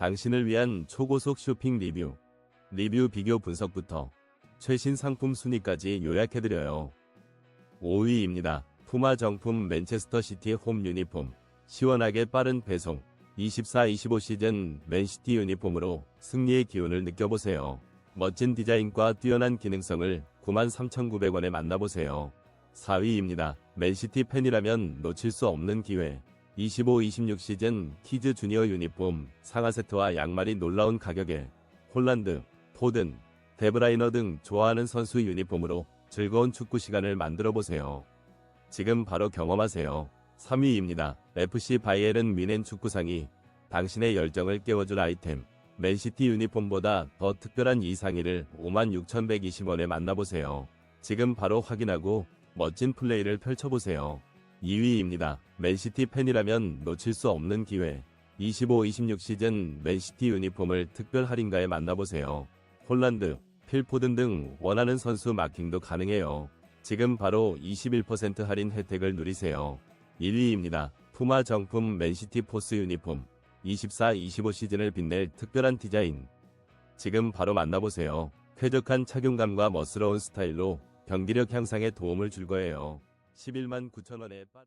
당신을 위한 초고속 쇼핑 리뷰, 리뷰 비교 분석부터 최신 상품 순위까지 요약해드려요. 5위입니다. 푸마 정품 맨체스터 시티 홈 유니폼. 시원하게 빠른 배송. 24-25 시즌 맨시티 유니폼으로 승리의 기운을 느껴보세요. 멋진 디자인과 뛰어난 기능성을 93,900원에 만나보세요. 4위입니다. 맨시티 팬이라면 놓칠 수 없는 기회. 25-26 시즌 키즈 주니어 유니폼 상하 세트와 양말이 놀라운 가격에 홀란드, 포든, 데브라이너 등 좋아하는 선수 유니폼으로 즐거운 축구 시간을 만들어 보세요. 지금 바로 경험하세요. 3위입니다. FC 바이에른 미넨 축구상이 당신의 열정을 깨워줄 아이템. 맨시티 유니폼보다 더 특별한 이 상의를 56,120원에 만나보세요. 지금 바로 확인하고 멋진 플레이를 펼쳐보세요. 2위입니다. 맨시티 팬이라면 놓칠 수 없는 기회. 25-26 시즌 맨시티 유니폼을 특별 할인가에 만나보세요. 홀란드, 필포든 등 원하는 선수 마킹도 가능해요. 지금 바로 21% 할인 혜택을 누리세요. 1위입니다. 푸마 정품 맨시티 포스 유니폼 24-25 시즌을 빛낼 특별한 디자인. 지금 바로 만나보세요. 쾌적한 착용감과 멋스러운 스타일로 경기력 향상에 도움을 줄 거예요. 11만 9천원에 빠른